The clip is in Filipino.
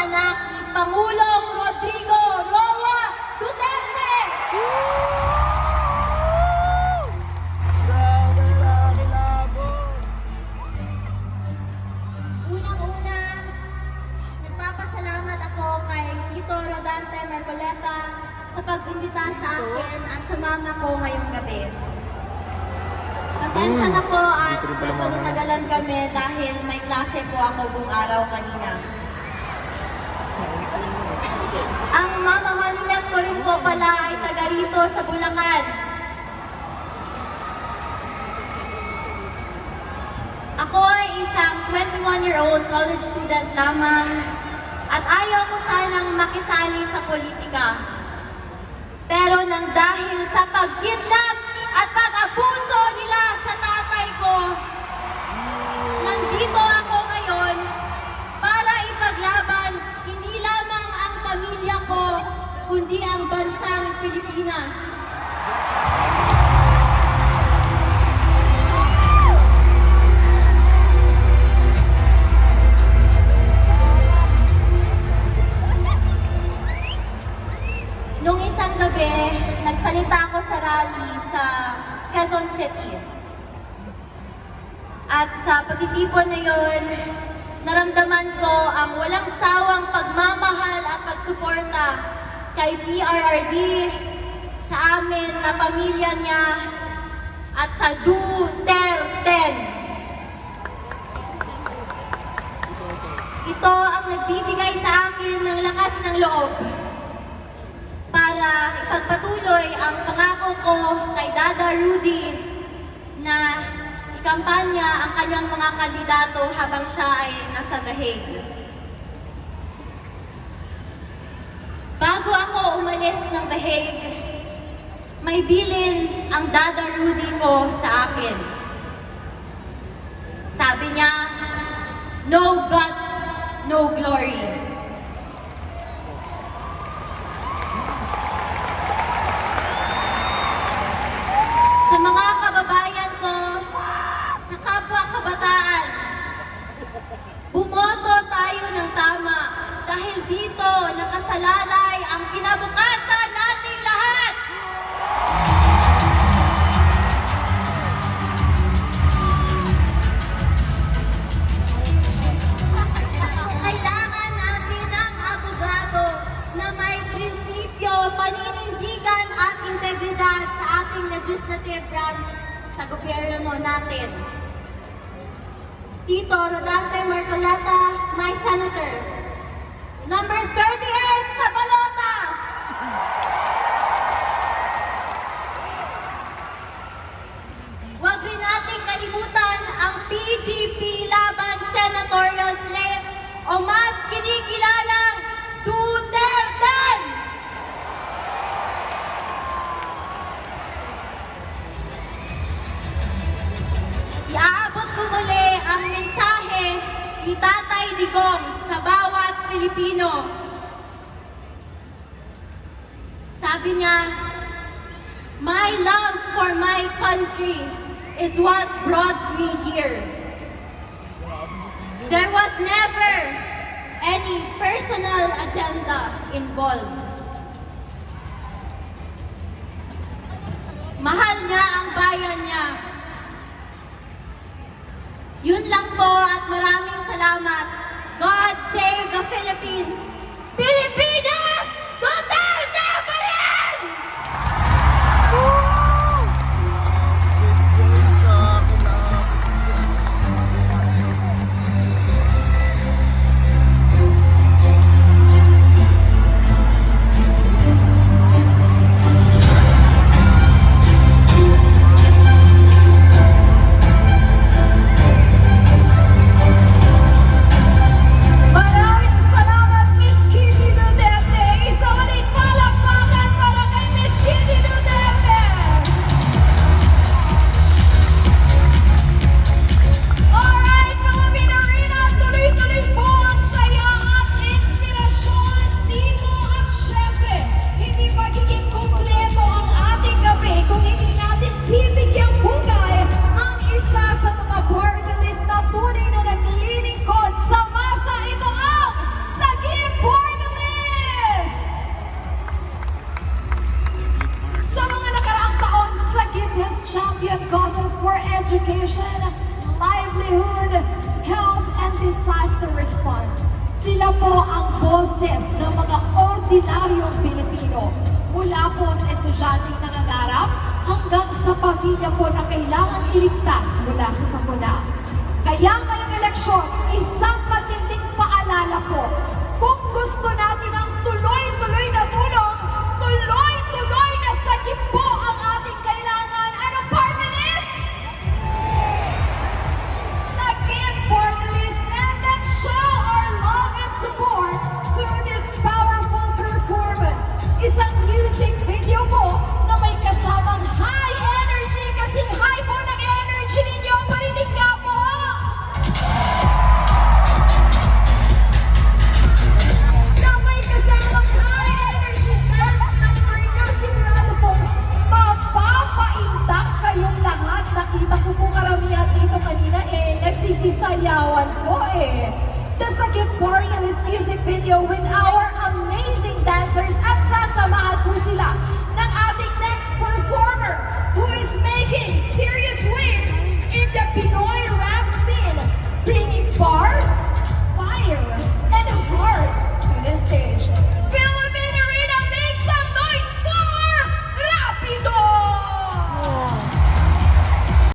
Pangulong Rodrigo Roa Duterte! Unang-una, nagpapasalamat ako kay Tito Rodante Mercoleta sa pag-imbita sa akin at sa mama ko ngayong gabi. Pasensya na po at medyo natagalan kami dahil may klase po ako buong araw kanina. Ang mama Manilang ko rin po pala rito sa Bulacan. Ako ay isang 21-year-old college student lamang at ayaw ko sanang makisali sa politika. Pero nang dahil sa pagkidnap at pag-abuso nila sa tatay ko, nandito ako ngayon para ipaglaban hindi lamang ang pamilya ko, kundi ang nagsalita ako sa rally sa Quezon City. At sa pagtitipon na yon, naramdaman ko ang walang sawang pagmamahal at pagsuporta kay PRRD, sa amin na pamilya niya, at sa Duterte. Ito ang nagbibigay sa akin ng lakas ng loob para ipagpatuloy ang pangako ko kay Dada Rudy na ikampanya ang kanyang mga kandidato habang siya ay nasa Hague. Bago ako umalis ng Hague, may bilin ang Dada Rudy ko sa akin. Sabi niya, no guts, no glory. Mga kababayan ko, sa kapwa kabataan, bumoto tayo ng tama dahil dito nakasalalay natin. Tito Rodante Marcoleta, my senator. Number 38 ni Tatay Digong sa bawat Pilipino. Sabi niya, My love for my country is what brought me here. There was never any personal agenda involved. Mahal niya ang bayan niya. Yun lang po at maraming salamat. God save the Philippines! Pilipinas! Education, livelihood, health, and disaster response. Sila po ang boses ng mga ordinaryong Pilipino. Mula po sa estudyanteng nangangarap hanggang sa pamilya po na kailangan iligtas mula sa sakuna. Kaya ngayong eleksyon, isang matinding paalala po. Kung gusto natin ang tuloy-tuloy na tulong, liligawan po eh. The Sakit Boring and his music video with our amazing dancers at sasamahan po sila ng ating next performer who is making